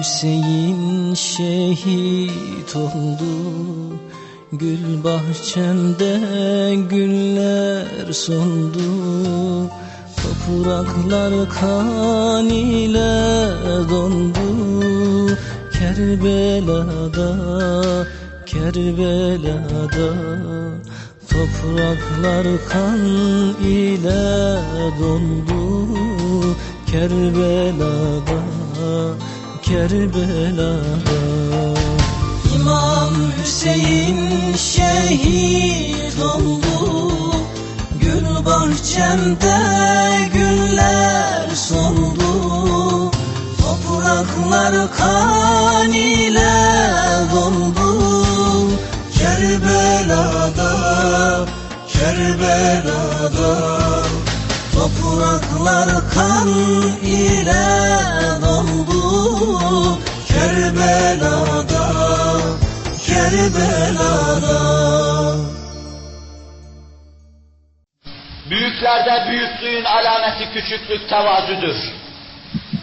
Hüseyin şehit oldu. Gül bahçemde güller soldu Topraklar kan ile dondu. Kerbela'da, Kerbela'da Topraklar kan ile dondu. Kerbela'da, Kerbela'da İmam Hüseyin şehit oldu. Gül bahçemde güller soldu. Topraklar kan ile doldu. Kerbela'da, Kerbela'da Topraklar kan ile doldu Kerbela'da, Kerbela'da Büyüklerde büyüklüğün alameti küçüklük tevazudur.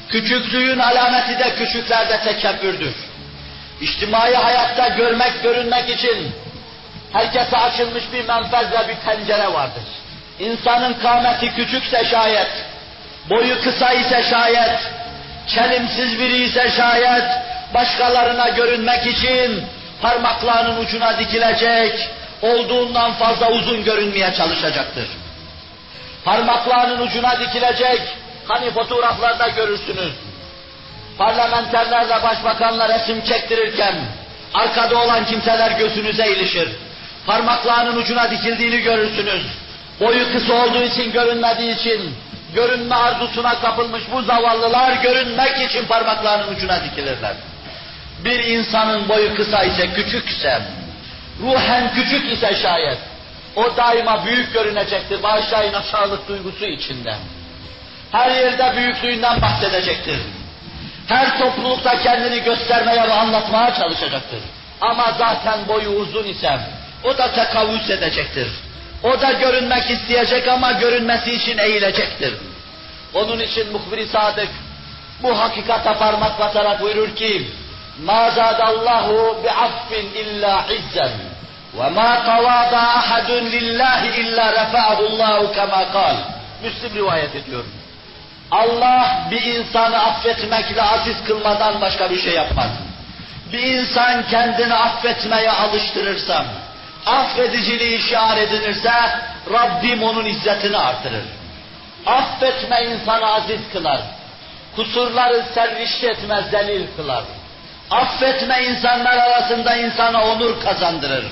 Küçüklüğün alameti de küçüklerde tekebbürdür. İçtimai hayatta görmek, görünmek için herkese açılmış bir menfez ve bir pencere vardır. İnsanın kâmeti küçükse şayet, boyu kısa ise şayet, çelimsiz biri ise şayet, başkalarına görünmek için parmaklarının ucuna dikilecek, olduğundan fazla uzun görünmeye çalışacaktır. Parmaklarının ucuna dikilecek, hani fotoğraflarda görürsünüz. Parlamenterlerle başbakanlar resim çektirirken, arkada olan kimseler göğsünüze ilişir. Parmaklarının ucuna dikildiğini görürsünüz. Boyu kısa olduğu için, görünmediği için, görünme arzusuna kapılmış bu zavallılar görünmek için parmaklarının ucuna dikilirler. Bir insanın boyu kısa ise, küçükse, ruhen küçük ise şayet, o daima büyük görünecektir, bağışlayın aşağılık duygusu içinde. Her yerde büyüklüğünden bahsedecektir. Her toplulukta kendini göstermeye ve anlatmaya çalışacaktır. Ama zaten boyu uzun ise, o da tekavüs edecektir. O da görünmek isteyecek ama görünmesi için eğilecektir. Onun için muhbir-i sadık bu hakikate parmak basarak buyurur ki مَا زَادَ اللّٰهُ بِعَفٍ اِلَّا عِزًّا وَمَا تَوَاضَى أَحَدٌ لِلّٰهِ اِلَّا رَفَعَهُ اللّٰهُ كَمَا قَالْ Müslim rivayet ediyor. Allah bir insanı affetmekle aziz kılmadan başka bir şey yapmaz. Bir insan kendini affetmeye alıştırırsa, affediciliği şiar edinirse, Rabbim onun izzetini artırır. Affetme insanı aziz kılar. Kusurları serrişte etmez, zelil kılar. Affetme insanlar arasında insana onur kazandırır.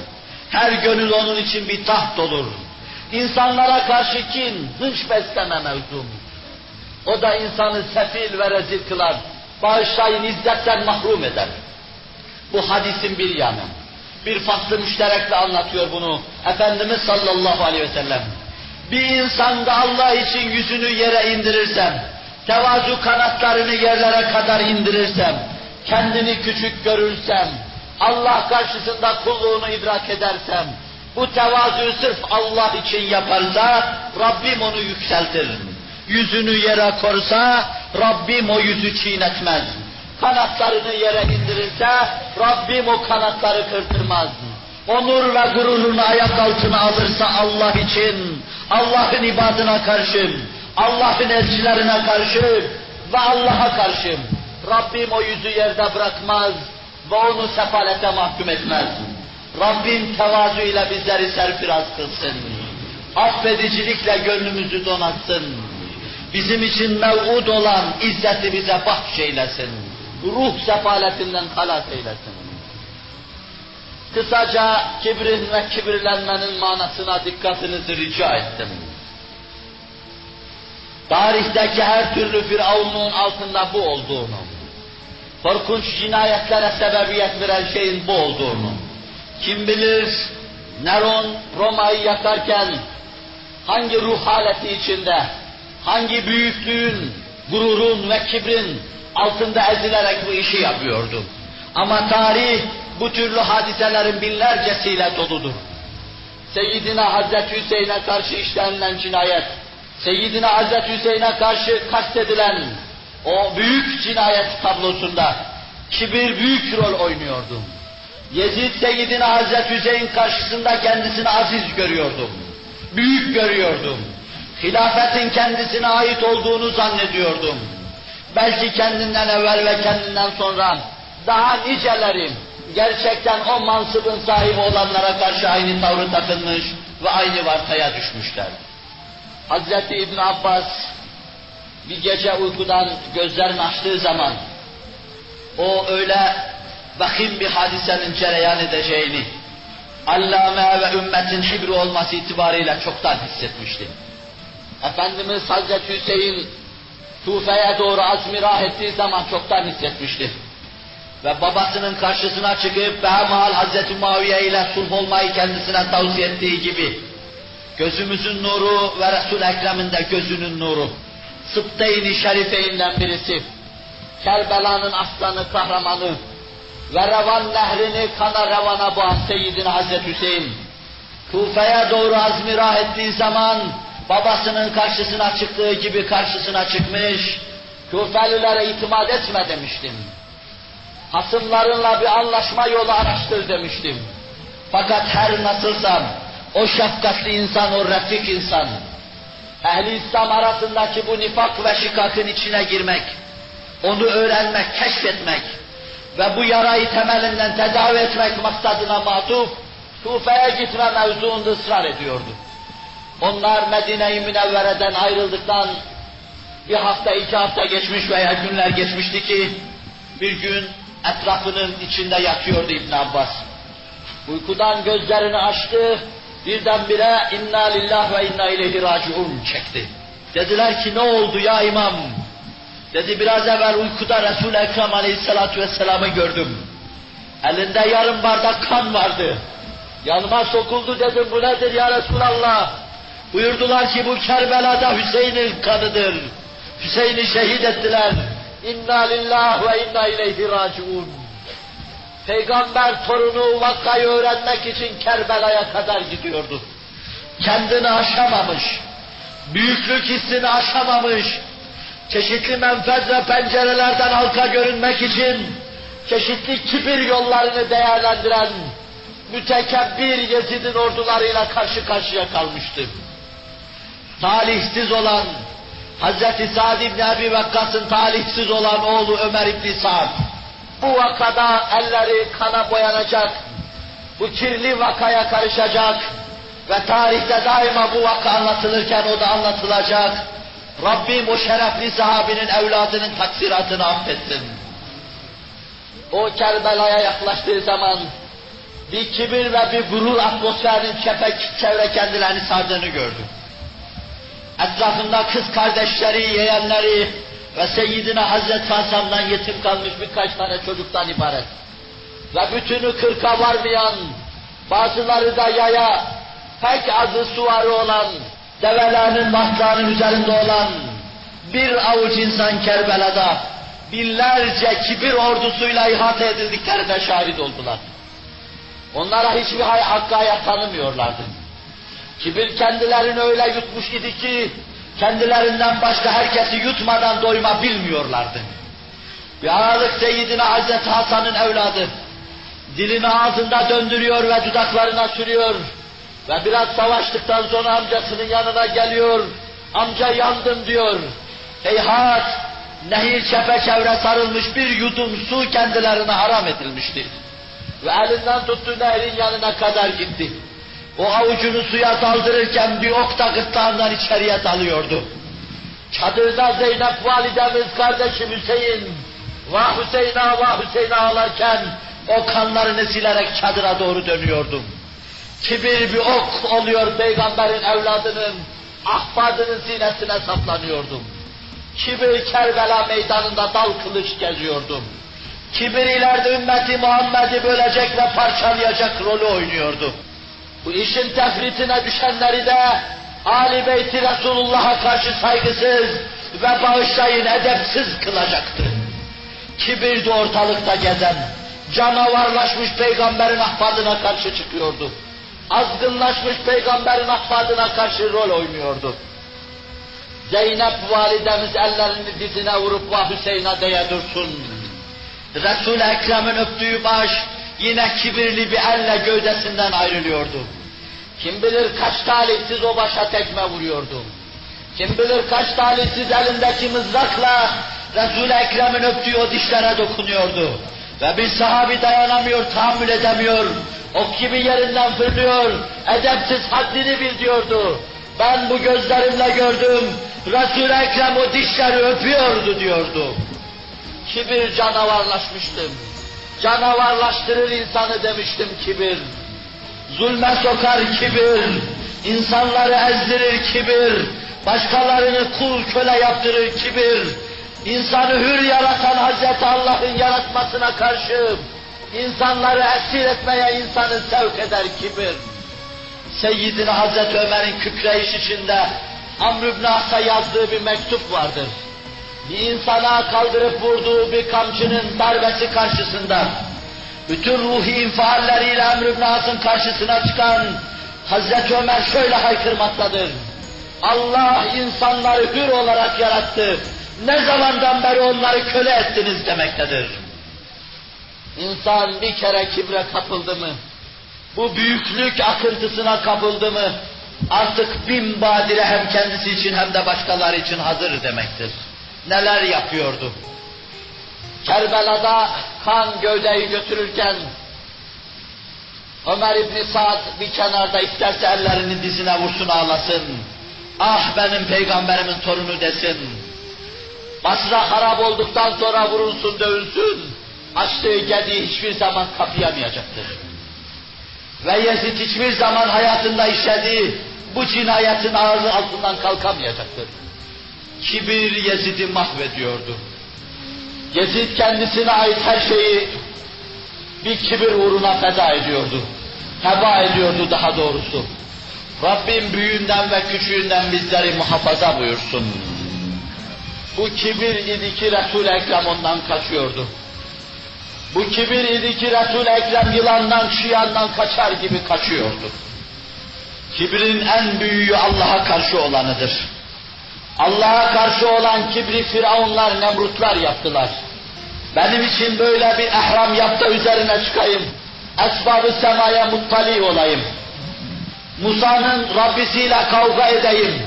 Her gönül onun için bir taht olur. İnsanlara karşı kin, hınç besleme mevzum. O da insanı sefil ve rezil kılar. Bağışlayın izzetten mahrum eder. Bu hadisin bir yanı. Bir faslı müşterekle anlatıyor bunu Efendimiz sallallahu aleyhi ve sellem. Bir insan da Allah için yüzünü yere indirirsem, tevazu kanatlarını yerlere kadar indirirsem, kendini küçük görürsem, Allah karşısında kulluğunu idrak edersem, bu tevazuyu sırf Allah için yaparsa, Rabbim onu yükseltir. Yüzünü yere korsa, Rabbim o yüzü çiğnetmez. Kanatlarını yere indirirse, Rabbim o kanatları kırtırmaz. Onur ve gururunu ayak altına alırsa Allah için, Allah'ın ibadına karşı, Allah'ın elçilerine karşı ve Allah'a karşı, Rabbim o yüzü yerde bırakmaz ve onu sefalete mahkum etmez. Rabbim tevazu ile bizleri serfiraz kılsın. Affedicilikle gönlümüzü donatsın. Bizim için mev'ud olan izzeti bize bahşeylesin. Ruh sefaletinden halas eylesin. Kısaca kibrin ve kibirlenmenin manasına dikkatinizi rica ettim. Tarihteki her türlü firavunluğun altında bu olduğunu, korkunç cinayetlere sebebiyet veren şeyin bu olduğunu, kim bilir Neron Roma'yı yakarken hangi ruh haleti içinde, hangi büyüklüğün, gururun ve kibrin altında ezilerek bu işi yapıyordu. Ama tarih bu türlü hadiselerin binlercesiyle doludur. Seyyidina Hazreti Hüseyin'e karşı işlenilen cinayet, Seyyidina Hazreti Hüseyin'e karşı kastedilen o büyük cinayet tablosunda Kibir büyük rol oynuyordu. Yezid Seyyidine Hazreti Hüseyin karşısında kendisini aziz görüyordum. Büyük görüyordum. Hilafetin kendisine ait olduğunu zannediyordum. Belki kendinden evvel ve kendinden sonra daha nicelerim gerçekten o mansıbın sahibi olanlara karşı aynı tavrı takınmış ve aynı vartaya düşmüşler. Hazreti İbn Abbas bir gece uykudan gözlerini açtığı zaman o öyle vahim bir hadisenin cereyan edeceğini allame ve ümmetin hibri olması itibariyle çoktan hissetmişti. Efendimiz Hazreti Hüseyin Kufe'ye doğru azmirah ettiği zaman çoktan hissetmişti. Ve babasının karşısına çıkıp behemahal Hazreti Muaviye ile sulh olmayı kendisine tavsiye ettiği gibi gözümüzün nuru ve Resul Ekrem'in de gözünün nuru. Sıbteyni şerifeyinden birisi. Kerbela'nın aslanı, kahramanı ve revan nehrini kana revana boğan Seyyidina Hazreti Hüseyin. Kufe'ye doğru azmirah ettiği zaman babasının karşısına çıktığı gibi karşısına çıkmış, Kufelilere itimat etme demiştim. Hasımlarınla bir anlaşma yolu araştır demiştim. Fakat her nasılsam, o şefkatli insan, o refik insan, ehli İslam arasındaki bu nifak ve şikakın içine girmek, onu öğrenmek, keşfetmek ve bu yarayı temelinden tedavi etmek maksadına matuf, Kufe'ye gitme mevzuunda ısrar ediyordu. Onlar Medine-i Münevvere'den ayrıldıktan bir hafta, iki hafta geçmiş veya günler geçmişti ki bir gün etrafının içinde yatıyordu İbn Abbas. Uykudan gözlerini açtı, birdenbire inna lillah ve inna ileyhi raciun çekti. Dediler ki ne oldu ya imam? Dedi biraz evvel uykuda Resul-i Ekrem aleyhissalatu vesselam'ı gördüm. Elinde yarım bardak kan vardı. Yanıma sokuldu dedim bu nedir ya Resulallah? Buyurdular ki bu Kerbela'da Hüseyin'in kanıdır. Hüseyin'i şehit ettiler. İnna lillah ve inna ileyhi raciun. Peygamber torunu vakayı öğrenmek için Kerbela'ya kadar gidiyordu. Kendini aşamamış, büyüklük hissini aşamamış, çeşitli menfez ve pencerelerden halka görünmek için çeşitli kibir yollarını değerlendiren mütekebbir Yezid'in ordularıyla karşı karşıya kalmıştı. Talihsiz olan Hz. Sa'd ibn Ebi Vakkas'ın talihsiz olan oğlu Ömer ibn Sa'd bu vakada elleri kana boyanacak, bu kirli vakaya karışacak ve tarihte daima bu vaka anlatılırken o da anlatılacak. Rabbim o şerefli sahabinin evladının taksiratını affetsin. O Kerbela'ya yaklaştığı zaman bir kibir ve bir gurur atmosferinin çepek çevre kendilerini sardığını gördü. Etrafında kız kardeşleri, yeğenleri ve Seyyidine Hazreti Hasan'dan yetim kalmış birkaç tane çocuktan ibaret. Ve bütünü kırka varmayan, bazıları da yaya, pek azı suvarı olan, develerinin vahtlarının üzerinde olan bir avuç insan Kerbela'da binlerce kibir ordusuyla ihate edildiklerine şahit oldular. Onlara hiçbir hay hakkı tanımıyorlardı. Kibir kendilerini öyle yutmuş idi ki, kendilerinden başka herkesi yutmadan doyma bilmiyorlardı. Bir aralık Seyyidine Hazreti Hasan'ın evladı, dilini ağzında döndürüyor ve dudaklarına sürüyor ve biraz savaştıktan sonra amcasının yanına geliyor, amca yandım diyor. Heyhat, nehir çepeçevre sarılmış bir yudum su kendilerine haram edilmişti. Ve elinden tuttuğu nehrin yanına kadar gitti. O avucunu suya daldırırken bir ok da gırtlağından içeriye dalıyordu. Çadırda Zeynep validemiz kardeşim Hüseyin, vah Hüseyin ağa, vah Hüseyin ağlarken o kanlarını silerek çadıra doğru dönüyordum. Kibir bir ok oluyor peygamberin evladının, ahbadının sinesine saplanıyordum. Kibir Kerbela meydanında dal kılıç geziyordum. Kibir ileride ümmeti Muhammed'i bölecek ve parçalayacak rolü oynuyordu. Bu işin tefritine düşenleri de Ali Beyti Resulullah'a karşı saygısız ve bağışlayın edepsiz kılacaktı. Kibir de ortalıkta gezen, canavarlaşmış peygamberin ahbadına karşı çıkıyordu. Azgınlaşmış peygamberin ahbadına karşı rol oynuyordu. Zeynep validemiz ellerini dizine vurup vah Hüseyin'e diye dursun. Resul-i Ekrem'in öptüğü baş yine kibirli bir elle gövdesinden ayrılıyordu. Kim bilir kaç talihsiz o başa tekme vuruyordu. Kim bilir kaç talihsiz elindeki mızrakla Resul-i Ekrem'in öptüğü o dişlere dokunuyordu. Ve bir sahabi dayanamıyor, tahammül edemiyor. Ok gibi yerinden fırlıyor, edepsiz haddini bil diyordu. Ben bu gözlerimle gördüm, Resul-i Ekrem o dişleri öpüyordu diyordu. Kibir canavarlaşmıştım. Canavarlaştırır insanı demiştim kibir. Zulme sokar kibir, insanları ezdirir kibir, başkalarını kul köle yaptırır kibir, insanı hür yaratan Hazreti Allah'ın yaratmasına karşı insanları esir etmeye insanı sevk eder kibir. Seyyidina Hazreti Ömer'in kükreyiş içinde Amr ibn As'a yazdığı bir mektup vardır. Bir insana kaldırıp vurduğu bir kamçının darbesi karşısında bütün ruhi infialleriyle Emr ibn As'ın karşısına çıkan Hazreti Ömer şöyle haykırmaktadır. Allah insanları hür olarak yarattı. Ne zamandan beri onları köle ettiniz demektedir. İnsan bir kere kibre kapıldı mı, bu büyüklük akıntısına kapıldı mı, artık bin badire hem kendisi için hem de başkaları için hazır demektir. Neler yapıyordu? Kerbela'da kan gövdeyi götürürken Ömer İbni Sa'd bir kenarda isterse ellerini dizine vursun ağlasın. Ah benim peygamberimin torunu desin. Basra harap olduktan sonra vurulsun dövülsün. Açtığı gediği hiçbir zaman kapayamayacaktır. Ve Yezid hiçbir zaman hayatında işlediği bu cinayetin ağırlığı altından kalkamayacaktır. Kibir Yezid'i mahvediyordu. Yezid kendisine ait her şeyi bir kibir uğruna feda ediyordu. Heba ediyordu daha doğrusu. Rabbim büyüğünden ve küçüğünden bizleri muhafaza buyursun. Bu kibir idi ki Resul-i Ekrem ondan kaçıyordu. Bu kibir idi ki Resul-i Ekrem yılandan, çıyandan kaçar gibi kaçıyordu. Kibrin en büyüğü Allah'a karşı olanıdır. Allah'a karşı olan kibri firavunlar, nemrutlar yaptılar. Benim için böyle bir ehram yap da üzerine çıkayım. Esbab-ı semaya muttali olayım. Musa'nın Rabbisiyle kavga edeyim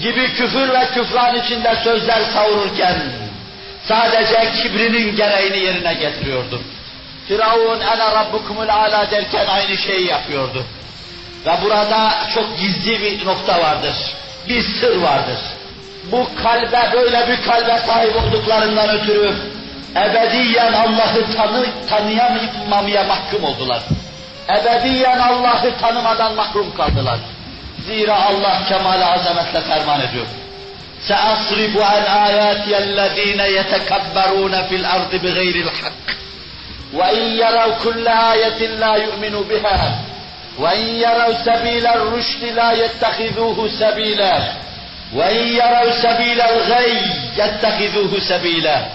gibi küfür ve küfran içinde sözler savururken sadece kibrinin gereğini yerine getiriyordu. Firavun ene rabbukumul ala derken aynı şeyi yapıyordu. Ve burada çok gizli bir nokta vardır. Bir sır vardır Bu kalbe böyle bir kalbe sahip olduklarından ötürü ebediyen Allah'ı tanı, tanıyamamaya mahkum oldular. Ebediyen Allah'ı tanımadan mahrum kaldılar. Zira Allah kemal azametle ferman ediyor. سأصرف عن آياتي الذين يتكبرون في الأرض بغير الحق وإن يروا كل آية لا يؤمنوا بها وإن يروا سبيل الرشد لا يتخذوه سبيلا وإن يروا سبيل الغي يتخذوه سبيلا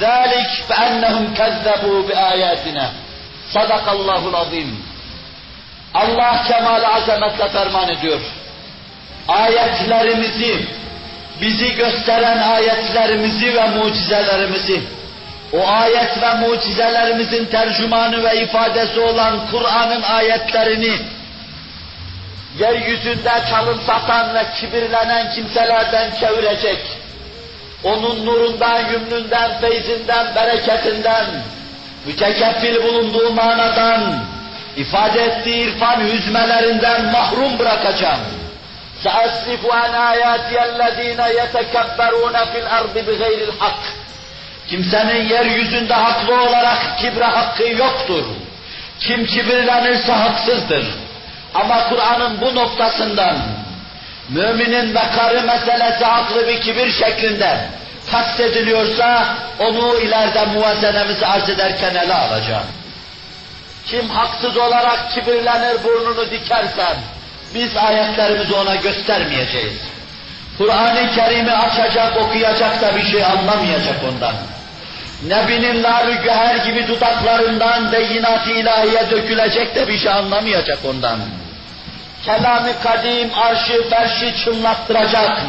ذلك بأنهم كذبوا بآياتنا صدق الله العظيم Allah kemal azametle ferman ediyor. Ayetlerimizi, bizi gösteren ayetlerimizi ve mucizelerimizi, o ayet ve mucizelerimizin tercümanı ve ifadesi olan Kur'an'ın ayetlerini, yeryüzünde çalın satan ve kibirlenen kimselerden çevirecek, onun nurundan, yümnünden, feyzinden, bereketinden, mütekeffil bulunduğu manadan, ifade ettiği irfan hüzmelerinden mahrum bırakacağım. سَأَصْرِفُ عَنْ آيَاتِيَ الَّذ۪ينَ يَتَكَبَّرُونَ فِي الْأَرْضِ بِغَيْرِ الْحَقِّ Kimsenin yeryüzünde haklı olarak kibre hakkı yoktur. Kim kibirlenirse haksızdır. Ama Kur'an'ın bu noktasından müminin bekarı meselesi haklı bir kibir şeklinde kastediliyorsa onu ileride muvazenemizi arz ederken ele alacağım. Kim haksız olarak kibirlenir burnunu dikersen biz ayetlerimizi ona göstermeyeceğiz. Kur'an-ı Kerim'i açacak, okuyacak da bir şey anlamayacak ondan. Nebinin nar güher gibi dudaklarından beyinat-ı ilahiye dökülecek de bir şey anlamayacak ondan. Kelam-ı kadim arşı ferşi çınlattıracak,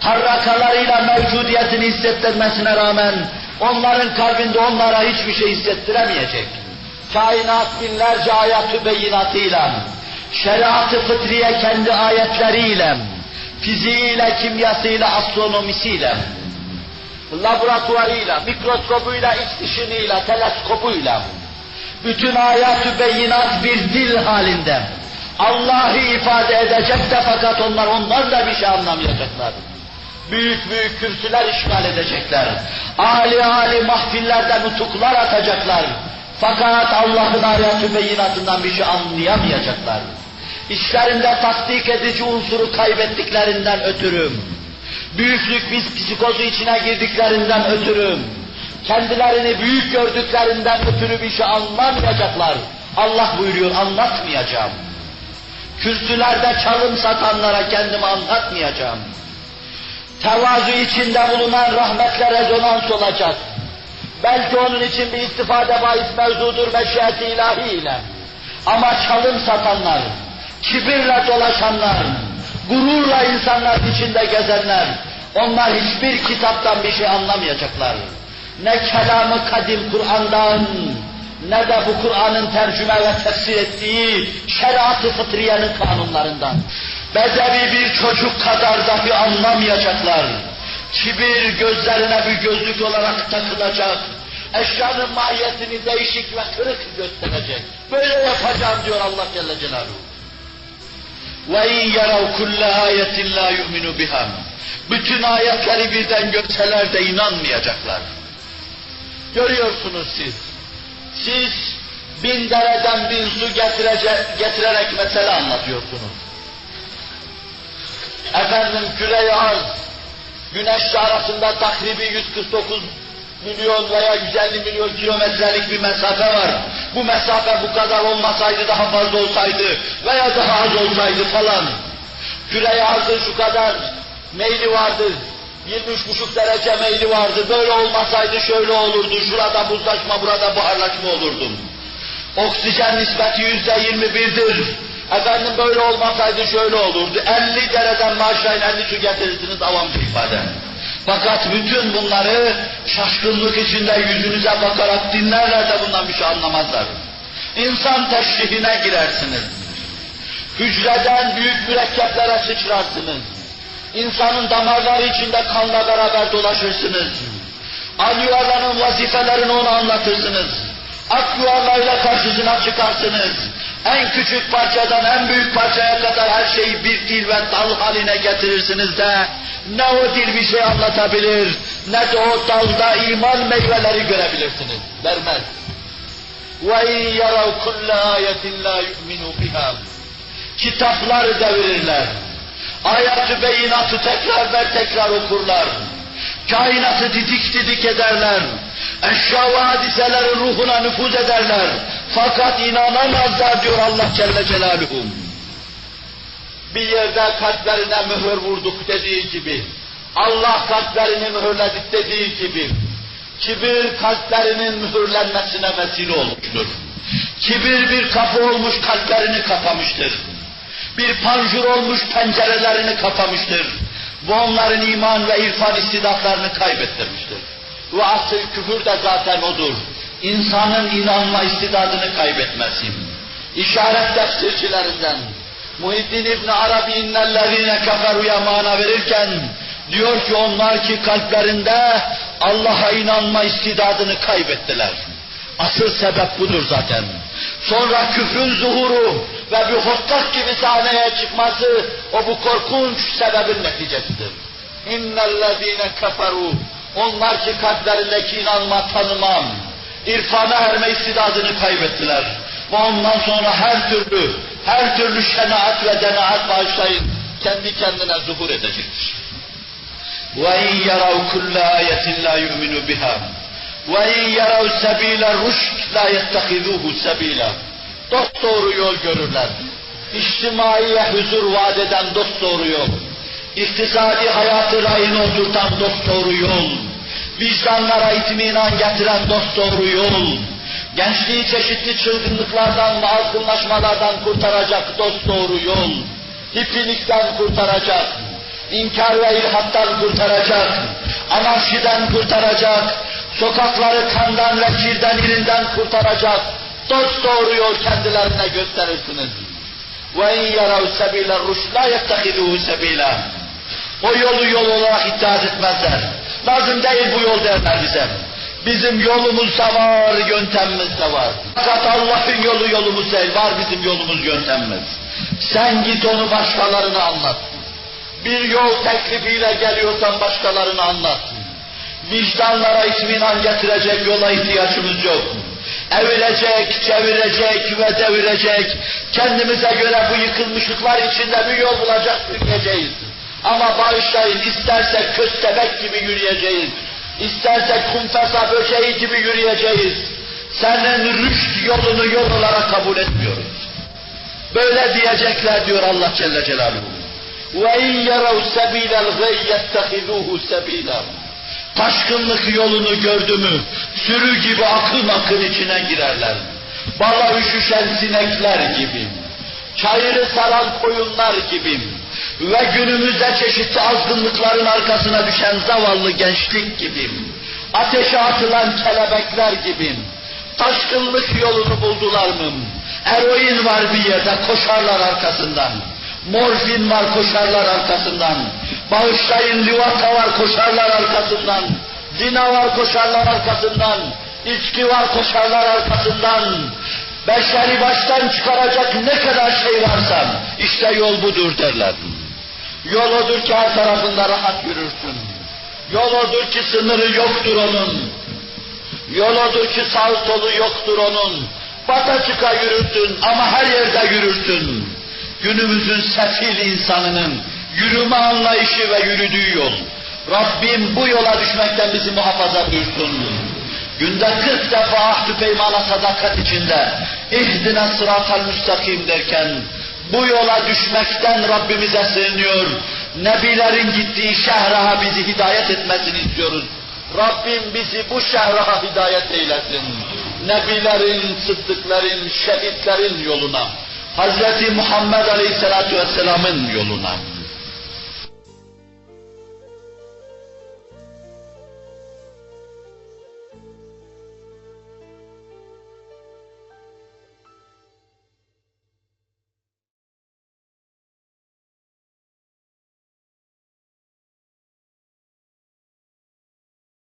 tarrakalarıyla mevcudiyetini hissettirmesine rağmen onların kalbinde onlara hiçbir şey hissettiremeyecek. Kainat binlerce ayatü beyinatıyla, şeriatı fıtriye kendi ayetleriyle, fiziğiyle, kimyasıyla, astronomisiyle, laboratuvarıyla, mikroskobuyla, iç dışınıyla, teleskobuyla, bütün ayatü beyinat bir dil halinde Allah'ı ifade edecek de fakat onlar onlar da bir şey anlamayacaklar. Büyük büyük kürsüler işgal edecekler. Ali ali mahfillerde nutuklar atacaklar. Fakat Allah'ın ayatü beyinatından bir şey anlayamayacaklar. İşlerinde tasdik edici unsuru kaybettiklerinden ötürü, büyüklük biz psikozu içine girdiklerinden ötürü, kendilerini büyük gördüklerinden ötürü bir şey anlamayacaklar. Allah buyuruyor anlatmayacağım. Kürsülerde çalım satanlara kendimi anlatmayacağım. Tevazu içinde bulunan rahmetle rezonans olacak. Belki onun için bir istifade bahis mevzudur meşiyeti ilahiyle. Ama çalım satanlar, kibirle dolaşanlar, gururla insanlar içinde gezenler, onlar hiçbir kitaptan bir şey anlamayacaklar. Ne kelamı kadim Kur'an'dan, ne de bu Kur'an'ın tercüme ve tefsir ettiği şeriat-ı fıtriyenin kanunlarından. Bedevi bir çocuk kadar dahi anlamayacaklar. Kibir gözlerine bir gözlük olarak takılacak. Eşyanın mahiyetini değişik ve kırık gösterecek. Böyle yapacağım diyor Allah Celle Celaluhu. وَاِنْ يَرَوْ كُلَّ آيَةٍ لَا يُؤْمِنُ بِهَا Bütün ayetleri birden görseler de inanmayacaklar. Görüyorsunuz siz. siz bin dereden bin su getirerek mesele anlatıyorsunuz. Efendim küre arz, güneşle arasında takribi 149 milyon veya 150 milyon kilometrelik bir mesafe var. Bu mesafe bu kadar olmasaydı daha fazla olsaydı veya daha az olsaydı falan. Küre arzın şu kadar meyli vardı, 23,5 derece meyli vardı. Böyle olmasaydı şöyle olurdu. Şurada buzlaşma, burada buharlaşma olurdu. Oksijen nispeti yüzde yirmi birdir. Efendim böyle olmasaydı şöyle olurdu. 50 dereden maaşlayın 50 su getirirsiniz avamca ifade. Fakat bütün bunları şaşkınlık içinde yüzünüze bakarak dinlerler de bundan bir şey anlamazlar. İnsan teşrihine girersiniz. Hücreden büyük mürekkeplere sıçrarsınız İnsanın damarları içinde kanla beraber dolaşırsınız. Al yuvarlanın vazifelerini ona anlatırsınız. Ak yuvarlayla karşısına çıkarsınız. En küçük parçadan en büyük parçaya kadar her şeyi bir dil ve dal haline getirirsiniz de ne o dil bir şey anlatabilir, ne de o dalda iman meyveleri görebilirsiniz. Vermez. وَاِنْ يَرَوْ كُلَّ آيَةٍ لَا يُؤْمِنُوا بِهَا Kitaplar devirirler. Ayat-ı beyinatı tekrar ver tekrar okurlar. Kainatı didik didik ederler. Eşya ve hadiselerin ruhuna nüfuz ederler. Fakat inanamazlar diyor Allah Celle Celaluhu. Bir yerde kalplerine mühür vurduk dediği gibi, Allah kalplerini mühürledik dediği gibi, kibir kalplerinin mühürlenmesine vesile olmuştur. Kibir bir kapı olmuş kalplerini kapamıştır. Bir panjur olmuş pencerelerini kapamıştır. Bu onların iman ve irfan istidatlarını kaybettirmiştir. Ve asıl küfür de zaten odur. İnsanın inanma istidadını kaybetmesi. İşaret tefsirçilerinden Muhiddin İbn Arabi innellezine keferuya mana verirken diyor ki onlar ki kalplerinde Allah'a inanma istidadını kaybettiler. Asıl sebep budur zaten. Sonra küfrün zuhuru ve bir hortlak gibi sahneye çıkması o bu korkunç sebebin neticesidir. İnnellezine keferu onlar ki kalplerindeki inanma tanımam, irfana erme istidadını kaybettiler. Ve ondan sonra her türlü, her türlü şenaat ve denaat bağışlayın, kendi kendine zuhur edecektir. وَاِنْ يَرَوْ كُلَّ آيَةٍ لَا يُؤْمِنُوا بِهَا وَاِنْ يَرَوْ سَب۪يلَ الرُّشْدِ لَا يَتَّخِذُوهُ سَب۪يلًا Dost doğru yol görürler. İçtimaiye huzur vaat eden dost doğru yol. İktisadi hayatı rayına oturtan dost doğru yol. Vicdanlara itminan getiren dost doğru yol. Gençliği çeşitli çılgınlıklardan ve azgınlaşmalardan kurtaracak dost doğru yol. Hippilikten kurtaracak. inkar ve ilhattan kurtaracak. Anarşiden kurtaracak. sokakları kandan ve kirden irinden kurtaracak dost doğruyor kendilerine gösterirsiniz. Ve in yarav sebile rusla yettehiduhu sebila. O yolu yol olarak iddia etmezler. Lazım değil bu yol derler bize. Bizim yolumuz da var, yöntemimiz de var. Fakat Allah'ın yolu yolumuz değil, var bizim yolumuz, yöntemimiz. Sen git onu başkalarına anlat. Bir yol teklifiyle geliyorsan başkalarına anlat. Vicdanlara itminan getirecek yola ihtiyacımız yok Evirecek, çevirecek ve devirecek, kendimize göre bu yıkılmışlıklar içinde bir yol bulacak, yürüyeceğiz. Ama bağışlayın, istersek köstebek gibi yürüyeceğiz. İstersek kumfesa böceği gibi yürüyeceğiz. Senin rüşt yolunu yol olarak kabul etmiyoruz. Böyle diyecekler diyor Allah Celle Celaluhu. وَاِنْ يَرَوْ سَب۪يلَ الْغَيْ يَتَّخِذُوهُ سَب۪يلًا Taşkınlık yolunu gördü mü, sürü gibi akın akın içine girerler. Bala üşüşen sinekler gibi, çayırı saran koyunlar gibi ve günümüzde çeşitli azgınlıkların arkasına düşen zavallı gençlik gibi, ateşe atılan kelebekler gibi, taşkınlık yolunu buldular mı? Eroin var bir yerde, koşarlar arkasından. Morfin var, koşarlar arkasından. Bağışlayın, livata var, koşarlar arkasından. Zina var, koşarlar arkasından. İçki var, koşarlar arkasından. Beşeri baştan çıkaracak ne kadar şey varsa, işte yol budur derler. Yol odur ki her tarafında rahat yürürsün. Yol odur ki sınırı yoktur onun. Yol odur ki sağ solu yoktur onun. Bata çıka yürürsün ama her yerde yürürsün. Günümüzün sefil insanının yürüme anlayışı ve yürüdüğü yol. Rabbim bu yola düşmekten bizi muhafaza buyursun. Günde 40 defa ahdü peymana sadakat içinde ihdine sıratal müstakim derken bu yola düşmekten Rabbimize sığınıyor. Nebilerin gittiği şehraha bizi hidayet etmesini istiyoruz. Rabbim bizi bu şehraha hidayet eylesin. Nebilerin, sıddıkların, şehitlerin yoluna. Hz. Muhammed Aleyhisselatü Vesselam'ın yoluna.